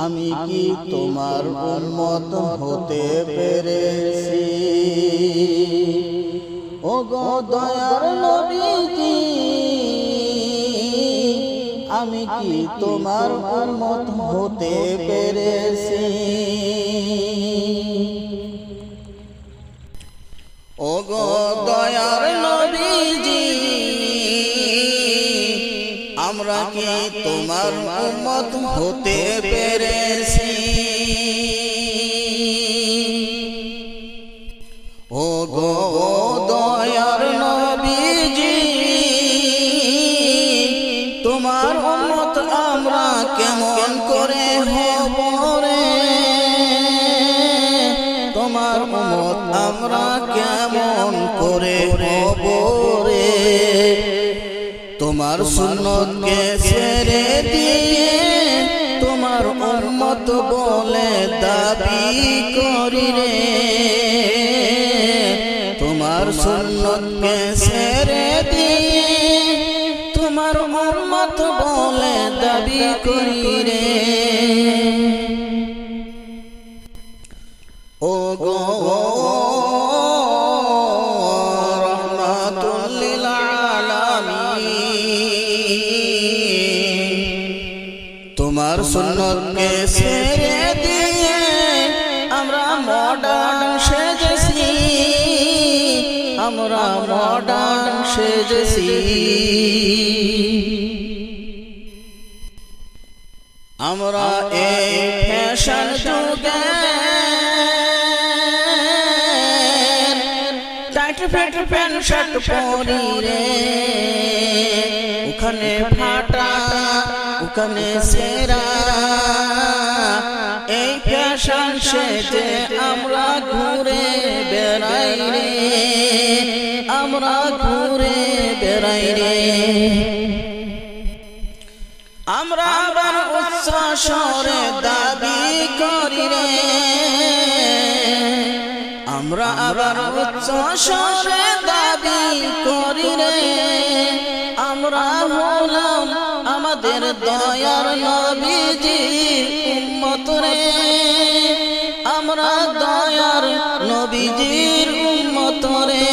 আমি কি তোমার উন্মত হতে পেরেছি? ও গো দয়ার নবীজি আমি কি তোমার উন্মত হতে পেরেছি? আমরা কি তোমার উম্মত হতে পেরেছি? ও গো দয়ার নবীজি, তোমার উম্মত আমরা কেমন করে হব রে? তোমার উম্মত আমরা কেমন করে হব তোমার সুন্নতকে ছেড়ে দিয়ে তোমার উম্মত বলে দাবি করি রে। তোমার সুন্নতকে ছেড়ে দিয়ে তোমার উম্মত বলে দাবি করি রে। ও সুন্নতকে ছেড়ে দিয়ে আমরা মডার্ন সেজেছি, আমরা মডার্ন সেজেছি। আমরা এই ফ্যাশন যুগে টাইট ফ্যাট প্যান্ট শার্ট পরি রে। ওখানে ফাটা ওখানে সেরা। এই ফ্যাশন সেজে আমরা ঘুরে বেড়াই রে। আমরা ঘুরে বেড়াই রে। আমরা আবার উচ্চ স্বরে দাবি করি রে। আমরা আবার উচ্চ স্বরে দাবি করি রে। আমরা হলাম দয়ার নবীজি, উম্মত রে। আমরা দয়ার নবীজির উম্মত রে।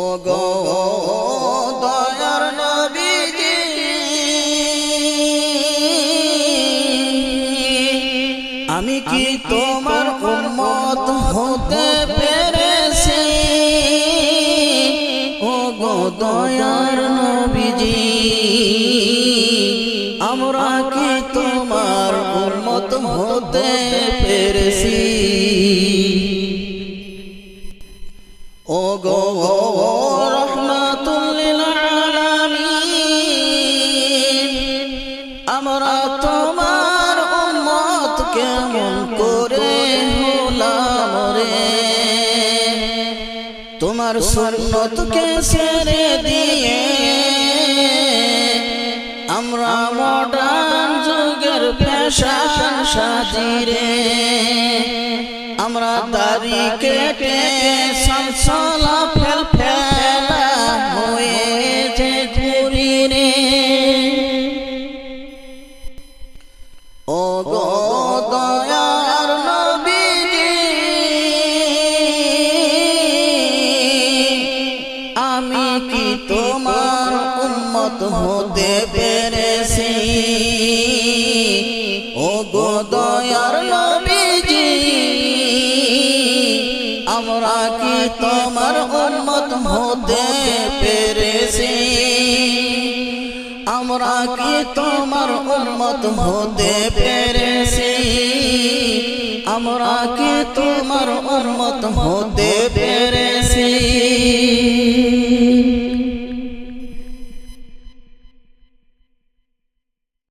ও গো দয়ার নবীজি, আমি কি তোমার উম্মত হতে পেরেছি? দয়ার নবীজি, আমরা কি তোমার উম্মত হতে পেরেছি? ও গো রহমাতুল লিল আলামিন, আমরা তোমার তোমার সুন্নত কে ছেড়ে দিয়ে আমরা মডার্ন যুগের ফ্যাশন সাজিরে আমরা দাড়ি কেটে সংসলা তোমার উন্মত হতে পেরেছি। ও গো দয়ার নবীজি, আমরা কি তোমার উন্মত হতে পেরেছি? আমরা কি তোমার উন্মত হতে পেরেছি? আমরা কি তোমার উন্মত হতে পেরেছি?